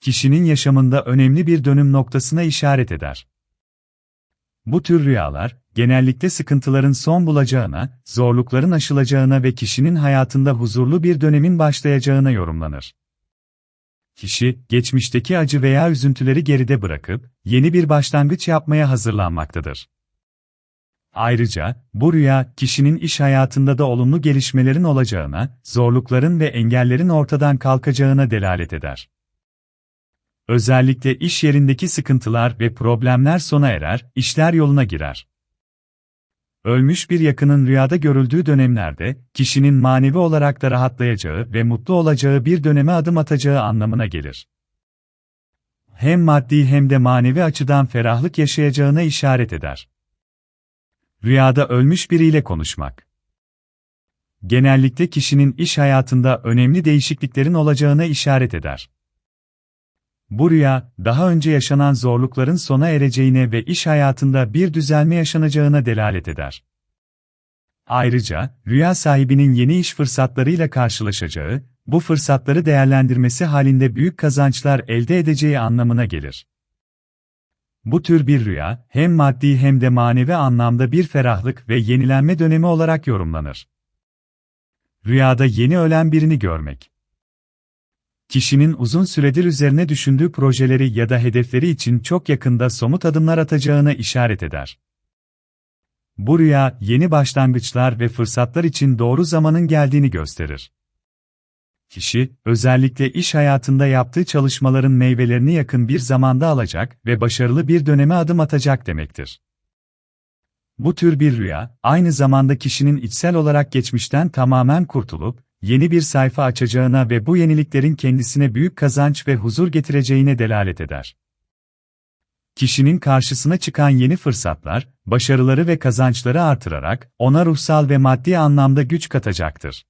kişinin yaşamında önemli bir dönüm noktasına işaret eder. Bu tür rüyalar, genellikle sıkıntıların son bulacağına, zorlukların aşılacağına ve kişinin hayatında huzurlu bir dönemin başlayacağına yorumlanır. Kişi, geçmişteki acı veya üzüntüleri geride bırakıp, yeni bir başlangıç yapmaya hazırlanmaktadır. Ayrıca, bu rüya, kişinin iş hayatında da olumlu gelişmelerin olacağına, zorlukların ve engellerin ortadan kalkacağına delalet eder. Özellikle iş yerindeki sıkıntılar ve problemler sona erer, işler yoluna girer. Ölmüş bir yakının rüyada görüldüğü dönemlerde, kişinin manevi olarak da rahatlayacağı ve mutlu olacağı bir döneme adım atacağı anlamına gelir. Hem maddi hem de manevi açıdan ferahlık yaşayacağına işaret eder. Rüyada ölmüş biriyle konuşmak. Genellikle kişinin iş hayatında önemli değişikliklerin olacağına işaret eder. Bu rüya, daha önce yaşanan zorlukların sona ereceğine ve iş hayatında bir düzelme yaşanacağına delalet eder. Ayrıca, rüya sahibinin yeni iş fırsatlarıyla karşılaşacağı, bu fırsatları değerlendirmesi halinde büyük kazançlar elde edeceği anlamına gelir. Bu tür bir rüya, hem maddi hem de manevi anlamda bir ferahlık ve yenilenme dönemi olarak yorumlanır. Rüyada yeni ölen birini görmek kişinin uzun süredir üzerine düşündüğü projeleri ya da hedefleri için çok yakında somut adımlar atacağına işaret eder. Bu rüya, yeni başlangıçlar ve fırsatlar için doğru zamanın geldiğini gösterir. Kişi, özellikle iş hayatında yaptığı çalışmaların meyvelerini yakın bir zamanda alacak ve başarılı bir döneme adım atacak demektir. Bu tür bir rüya, aynı zamanda kişinin içsel olarak geçmişten tamamen kurtulup, yeni bir sayfa açacağına ve bu yeniliklerin kendisine büyük kazanç ve huzur getireceğine delalet eder. Kişinin karşısına çıkan yeni fırsatlar, başarıları ve kazançları artırarak ona ruhsal ve maddi anlamda güç katacaktır.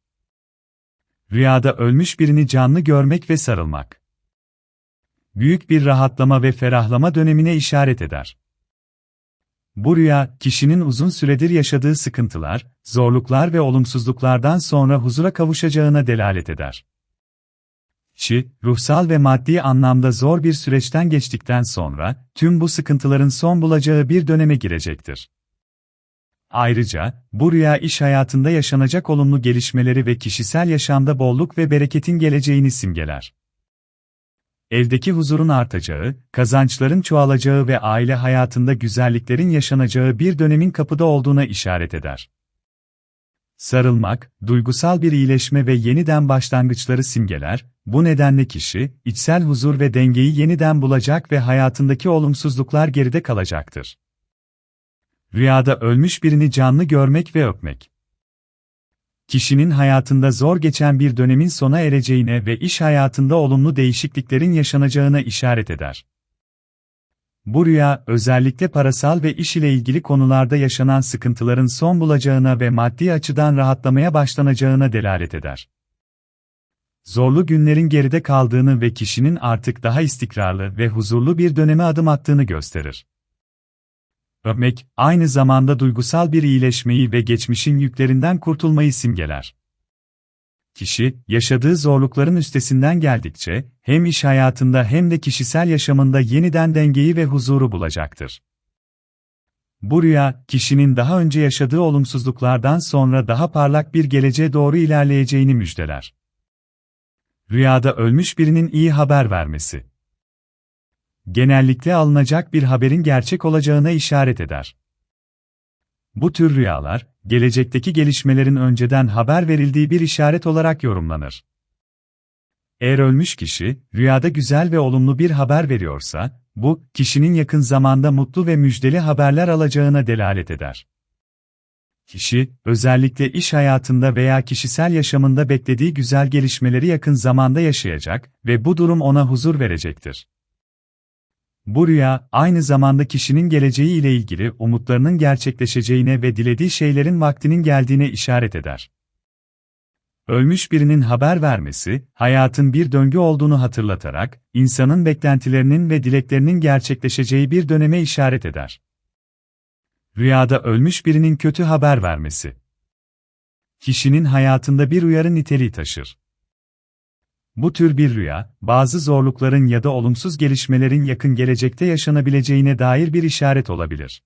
Rüyada ölmüş birini canlı görmek ve sarılmak. Büyük bir rahatlama ve ferahlama dönemine işaret eder. Bu rüya, kişinin uzun süredir yaşadığı sıkıntılar, zorluklar ve olumsuzluklardan sonra huzura kavuşacağına delalet eder. Kişi, ruhsal ve maddi anlamda zor bir süreçten geçtikten sonra, tüm bu sıkıntıların son bulacağı bir döneme girecektir. Ayrıca, bu rüya iş hayatında yaşanacak olumlu gelişmeleri ve kişisel yaşamda bolluk ve bereketin geleceğini simgeler evdeki huzurun artacağı, kazançların çoğalacağı ve aile hayatında güzelliklerin yaşanacağı bir dönemin kapıda olduğuna işaret eder. Sarılmak, duygusal bir iyileşme ve yeniden başlangıçları simgeler, bu nedenle kişi, içsel huzur ve dengeyi yeniden bulacak ve hayatındaki olumsuzluklar geride kalacaktır. Rüyada ölmüş birini canlı görmek ve öpmek kişinin hayatında zor geçen bir dönemin sona ereceğine ve iş hayatında olumlu değişikliklerin yaşanacağına işaret eder. Bu rüya, özellikle parasal ve iş ile ilgili konularda yaşanan sıkıntıların son bulacağına ve maddi açıdan rahatlamaya başlanacağına delalet eder. Zorlu günlerin geride kaldığını ve kişinin artık daha istikrarlı ve huzurlu bir döneme adım attığını gösterir. Öpmek, aynı zamanda duygusal bir iyileşmeyi ve geçmişin yüklerinden kurtulmayı simgeler. Kişi, yaşadığı zorlukların üstesinden geldikçe, hem iş hayatında hem de kişisel yaşamında yeniden dengeyi ve huzuru bulacaktır. Bu rüya, kişinin daha önce yaşadığı olumsuzluklardan sonra daha parlak bir geleceğe doğru ilerleyeceğini müjdeler. Rüyada ölmüş birinin iyi haber vermesi genellikle alınacak bir haberin gerçek olacağına işaret eder. Bu tür rüyalar, gelecekteki gelişmelerin önceden haber verildiği bir işaret olarak yorumlanır. Eğer ölmüş kişi, rüyada güzel ve olumlu bir haber veriyorsa, bu, kişinin yakın zamanda mutlu ve müjdeli haberler alacağına delalet eder. Kişi, özellikle iş hayatında veya kişisel yaşamında beklediği güzel gelişmeleri yakın zamanda yaşayacak ve bu durum ona huzur verecektir. Bu rüya, aynı zamanda kişinin geleceği ile ilgili umutlarının gerçekleşeceğine ve dilediği şeylerin vaktinin geldiğine işaret eder. Ölmüş birinin haber vermesi, hayatın bir döngü olduğunu hatırlatarak, insanın beklentilerinin ve dileklerinin gerçekleşeceği bir döneme işaret eder. Rüyada ölmüş birinin kötü haber vermesi. Kişinin hayatında bir uyarı niteliği taşır. Bu tür bir rüya, bazı zorlukların ya da olumsuz gelişmelerin yakın gelecekte yaşanabileceğine dair bir işaret olabilir.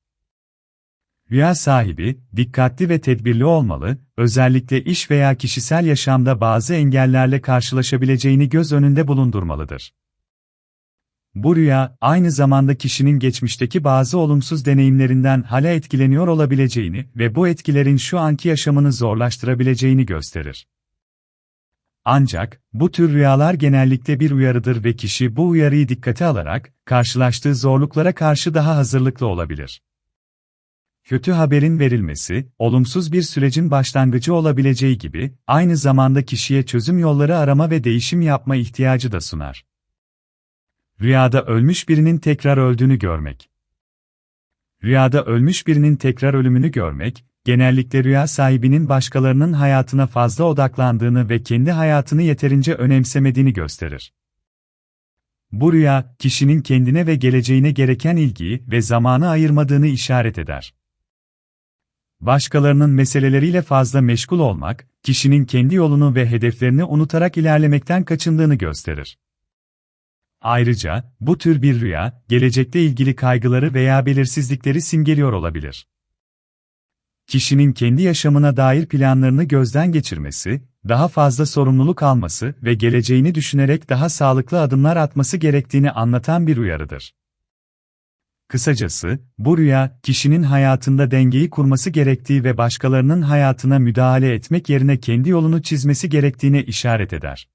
Rüya sahibi, dikkatli ve tedbirli olmalı, özellikle iş veya kişisel yaşamda bazı engellerle karşılaşabileceğini göz önünde bulundurmalıdır. Bu rüya, aynı zamanda kişinin geçmişteki bazı olumsuz deneyimlerinden hala etkileniyor olabileceğini ve bu etkilerin şu anki yaşamını zorlaştırabileceğini gösterir. Ancak, bu tür rüyalar genellikle bir uyarıdır ve kişi bu uyarıyı dikkate alarak, karşılaştığı zorluklara karşı daha hazırlıklı olabilir. Kötü haberin verilmesi, olumsuz bir sürecin başlangıcı olabileceği gibi, aynı zamanda kişiye çözüm yolları arama ve değişim yapma ihtiyacı da sunar. Rüyada ölmüş birinin tekrar öldüğünü görmek. Rüyada ölmüş birinin tekrar ölümünü görmek, genellikle rüya sahibinin başkalarının hayatına fazla odaklandığını ve kendi hayatını yeterince önemsemediğini gösterir. Bu rüya, kişinin kendine ve geleceğine gereken ilgiyi ve zamanı ayırmadığını işaret eder. Başkalarının meseleleriyle fazla meşgul olmak, kişinin kendi yolunu ve hedeflerini unutarak ilerlemekten kaçındığını gösterir. Ayrıca, bu tür bir rüya, gelecekte ilgili kaygıları veya belirsizlikleri simgeliyor olabilir. Kişinin kendi yaşamına dair planlarını gözden geçirmesi, daha fazla sorumluluk alması ve geleceğini düşünerek daha sağlıklı adımlar atması gerektiğini anlatan bir uyarıdır. Kısacası, bu rüya, kişinin hayatında dengeyi kurması gerektiği ve başkalarının hayatına müdahale etmek yerine kendi yolunu çizmesi gerektiğine işaret eder.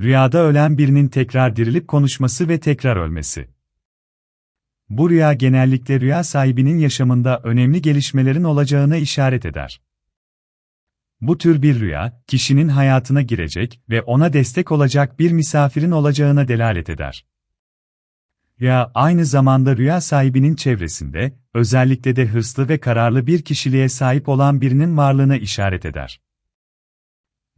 Rüyada ölen birinin tekrar dirilip konuşması ve tekrar ölmesi. Bu rüya genellikle rüya sahibinin yaşamında önemli gelişmelerin olacağına işaret eder. Bu tür bir rüya, kişinin hayatına girecek ve ona destek olacak bir misafirin olacağına delalet eder. Rüya aynı zamanda rüya sahibinin çevresinde, özellikle de hırslı ve kararlı bir kişiliğe sahip olan birinin varlığına işaret eder.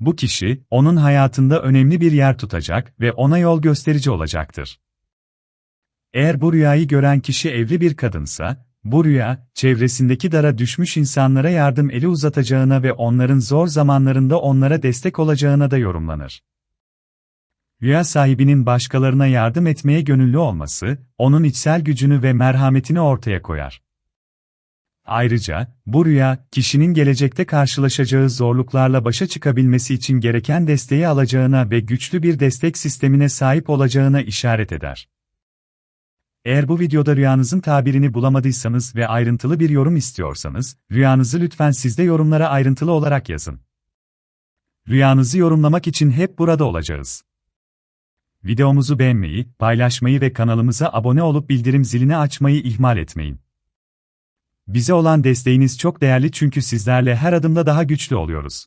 Bu kişi, onun hayatında önemli bir yer tutacak ve ona yol gösterici olacaktır. Eğer bu rüyayı gören kişi evli bir kadınsa, bu rüya, çevresindeki dara düşmüş insanlara yardım eli uzatacağına ve onların zor zamanlarında onlara destek olacağına da yorumlanır. Rüya sahibinin başkalarına yardım etmeye gönüllü olması, onun içsel gücünü ve merhametini ortaya koyar. Ayrıca, bu rüya, kişinin gelecekte karşılaşacağı zorluklarla başa çıkabilmesi için gereken desteği alacağına ve güçlü bir destek sistemine sahip olacağına işaret eder. Eğer bu videoda rüyanızın tabirini bulamadıysanız ve ayrıntılı bir yorum istiyorsanız, rüyanızı lütfen sizde yorumlara ayrıntılı olarak yazın. Rüyanızı yorumlamak için hep burada olacağız. Videomuzu beğenmeyi, paylaşmayı ve kanalımıza abone olup bildirim zilini açmayı ihmal etmeyin. Bize olan desteğiniz çok değerli çünkü sizlerle her adımda daha güçlü oluyoruz.